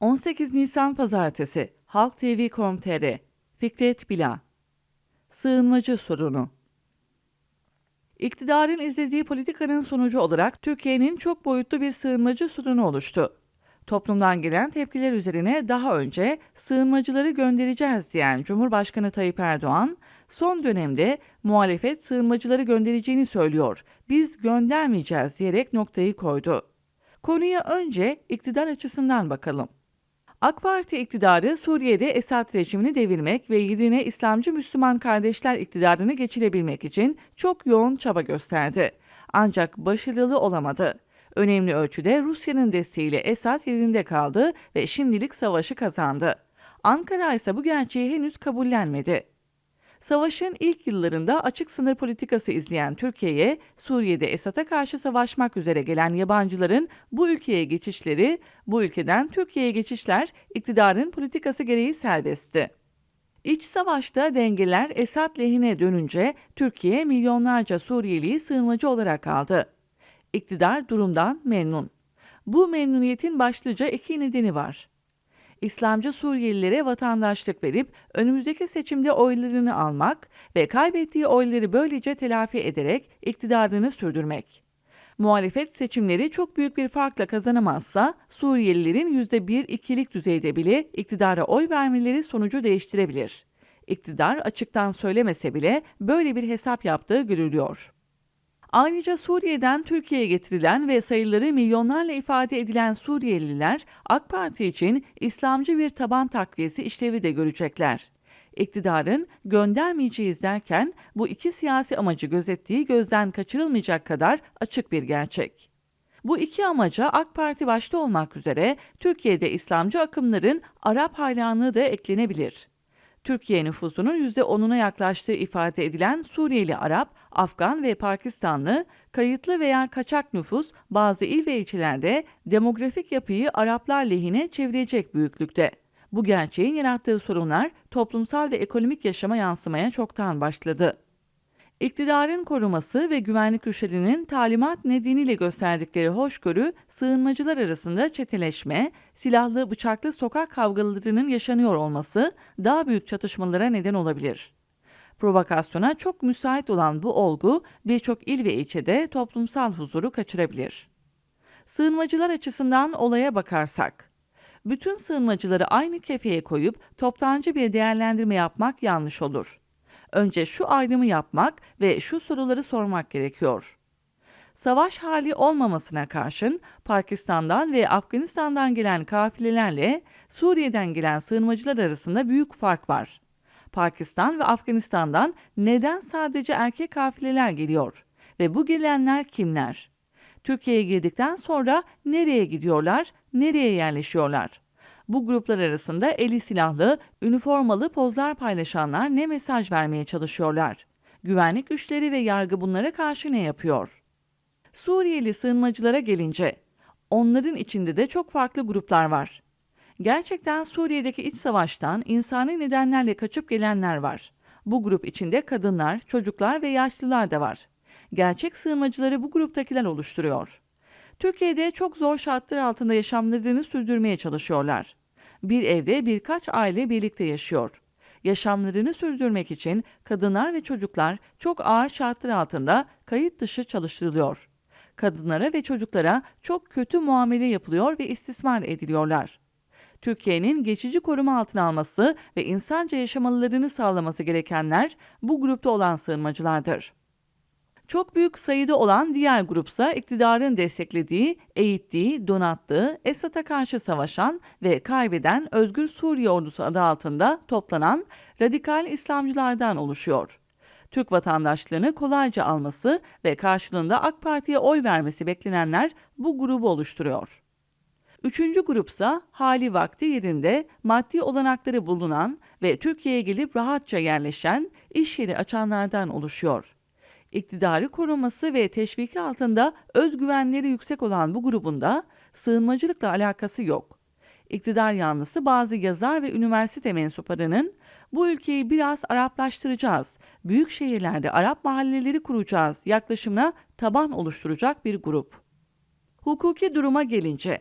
18 Nisan Pazartesi Halk TV.com.tr Fikret Bila Sığınmacı sorunu İktidarın izlediği politikanın sonucu olarak Türkiye'nin çok boyutlu bir sığınmacı sorunu oluştu. Toplumdan gelen tepkiler üzerine daha önce sığınmacıları göndereceğiz diyen Cumhurbaşkanı Tayyip Erdoğan, son dönemde muhalefet sığınmacıları göndereceğini söylüyor, biz göndermeyeceğiz diyerek noktayı koydu. Konuya önce iktidar açısından bakalım. AK Parti iktidarı Suriye'de Esad rejimini devirmek ve yerine İslamcı Müslüman kardeşler iktidarını geçirebilmek için çok yoğun çaba gösterdi. Ancak başarılı olamadı. Önemli ölçüde Rusya'nın desteğiyle Esad yerinde kaldı ve şimdilik savaşı kazandı. Ankara ise bu gerçeği henüz kabullenmedi. Savaşın ilk yıllarında açık sınır politikası izleyen Türkiye'ye Suriye'de Esad'a karşı savaşmak üzere gelen yabancıların bu ülkeye geçişleri, bu ülkeden Türkiye'ye geçişler iktidarın politikası gereği serbestti. İç savaşta dengeler Esad lehine dönünce Türkiye milyonlarca Suriyeliyi sığınmacı olarak aldı. İktidar durumdan memnun. Bu memnuniyetin başlıca iki nedeni var. İslamcı Suriyelilere vatandaşlık verip önümüzdeki seçimde oylarını almak ve kaybettiği oyları böylece telafi ederek iktidarını sürdürmek. Muhalefet seçimleri çok büyük bir farkla kazanamazsa Suriyelilerin %1-2'lik düzeyde bile iktidara oy vermeleri sonucu değiştirebilir. İktidar açıktan söylemese bile böyle bir hesap yaptığı görülüyor. Ayrıca Suriye'den Türkiye'ye getirilen ve sayıları milyonlarla ifade edilen Suriyeliler AK Parti için İslamcı bir taban takviyesi işlevi de görecekler. İktidarın göndermeyeceğiz derken bu iki siyasi amacı gözettiği gözden kaçırılmayacak kadar açık bir gerçek. Bu iki amaca AK Parti başta olmak üzere Türkiye'de İslamcı akımların Arap hayranlığı da eklenebilir. Türkiye nüfusunun %10'una yaklaştığı ifade edilen Suriyeli Arap, Afgan ve Pakistanlı, kayıtlı veya kaçak nüfus bazı il ve ilçelerde demografik yapıyı Araplar lehine çevirecek büyüklükte. Bu gerçeğin yarattığı sorunlar toplumsal ve ekonomik yaşama yansımaya çoktan başladı. İktidarın koruması ve güvenlik güçlerinin talimat nedeniyle gösterdikleri hoşgörü, sığınmacılar arasında çeteleşme, silahlı bıçaklı sokak kavgalarının yaşanıyor olması daha büyük çatışmalara neden olabilir. Provokasyona çok müsait olan bu olgu birçok il ve ilçede toplumsal huzuru kaçırabilir. Sığınmacılar açısından olaya bakarsak, bütün sığınmacıları aynı kefeye koyup toptancı bir değerlendirme yapmak yanlış olur önce şu ayrımı yapmak ve şu soruları sormak gerekiyor. Savaş hali olmamasına karşın Pakistan'dan ve Afganistan'dan gelen kafilelerle Suriye'den gelen sığınmacılar arasında büyük fark var. Pakistan ve Afganistan'dan neden sadece erkek kafileler geliyor ve bu gelenler kimler? Türkiye'ye girdikten sonra nereye gidiyorlar, nereye yerleşiyorlar? Bu gruplar arasında eli silahlı, üniformalı pozlar paylaşanlar ne mesaj vermeye çalışıyorlar? Güvenlik güçleri ve yargı bunlara karşı ne yapıyor? Suriyeli sığınmacılara gelince, onların içinde de çok farklı gruplar var. Gerçekten Suriye'deki iç savaştan insani nedenlerle kaçıp gelenler var. Bu grup içinde kadınlar, çocuklar ve yaşlılar da var. Gerçek sığınmacıları bu gruptakiler oluşturuyor. Türkiye'de çok zor şartlar altında yaşamlarını sürdürmeye çalışıyorlar. Bir evde birkaç aile birlikte yaşıyor. Yaşamlarını sürdürmek için kadınlar ve çocuklar çok ağır şartlar altında kayıt dışı çalıştırılıyor. Kadınlara ve çocuklara çok kötü muamele yapılıyor ve istismar ediliyorlar. Türkiye'nin geçici koruma altına alması ve insanca yaşamalarını sağlaması gerekenler bu grupta olan sığınmacılardır. Çok büyük sayıda olan diğer grupsa iktidarın desteklediği, eğittiği, donattığı, Esad'a karşı savaşan ve kaybeden Özgür Suriye Ordusu adı altında toplanan radikal İslamcılardan oluşuyor. Türk vatandaşlığını kolayca alması ve karşılığında AK Parti'ye oy vermesi beklenenler bu grubu oluşturuyor. Üçüncü grupsa hali vakti yerinde maddi olanakları bulunan ve Türkiye'ye gelip rahatça yerleşen, iş yeri açanlardan oluşuyor iktidarı koruması ve teşviki altında özgüvenleri yüksek olan bu grubunda sığınmacılıkla alakası yok. İktidar yanlısı bazı yazar ve üniversite mensuplarının bu ülkeyi biraz Araplaştıracağız, büyük şehirlerde Arap mahalleleri kuracağız yaklaşımına taban oluşturacak bir grup. Hukuki duruma gelince,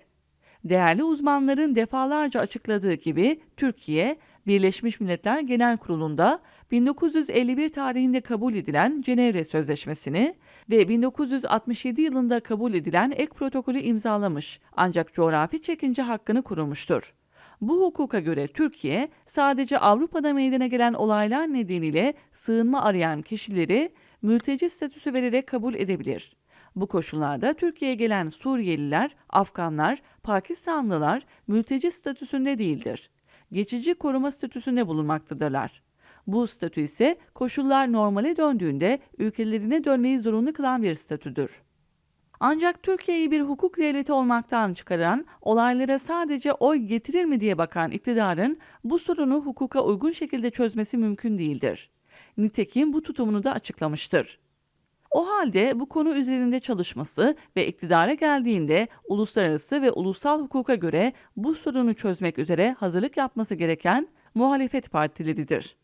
Değerli uzmanların defalarca açıkladığı gibi Türkiye, Birleşmiş Milletler Genel Kurulu'nda 1951 tarihinde kabul edilen Cenevre Sözleşmesi'ni ve 1967 yılında kabul edilen ek protokolü imzalamış ancak coğrafi çekince hakkını kurulmuştur. Bu hukuka göre Türkiye sadece Avrupa'da meydana gelen olaylar nedeniyle sığınma arayan kişileri mülteci statüsü vererek kabul edebilir. Bu koşullarda Türkiye'ye gelen Suriyeliler, Afganlar, Pakistanlılar mülteci statüsünde değildir. Geçici koruma statüsünde bulunmaktadırlar. Bu statü ise koşullar normale döndüğünde ülkelerine dönmeyi zorunlu kılan bir statüdür. Ancak Türkiye'yi bir hukuk devleti olmaktan çıkaran, olaylara sadece oy getirir mi diye bakan iktidarın bu sorunu hukuka uygun şekilde çözmesi mümkün değildir. Nitekim bu tutumunu da açıklamıştır. O halde bu konu üzerinde çalışması ve iktidara geldiğinde uluslararası ve ulusal hukuka göre bu sorunu çözmek üzere hazırlık yapması gereken muhalefet partileridir.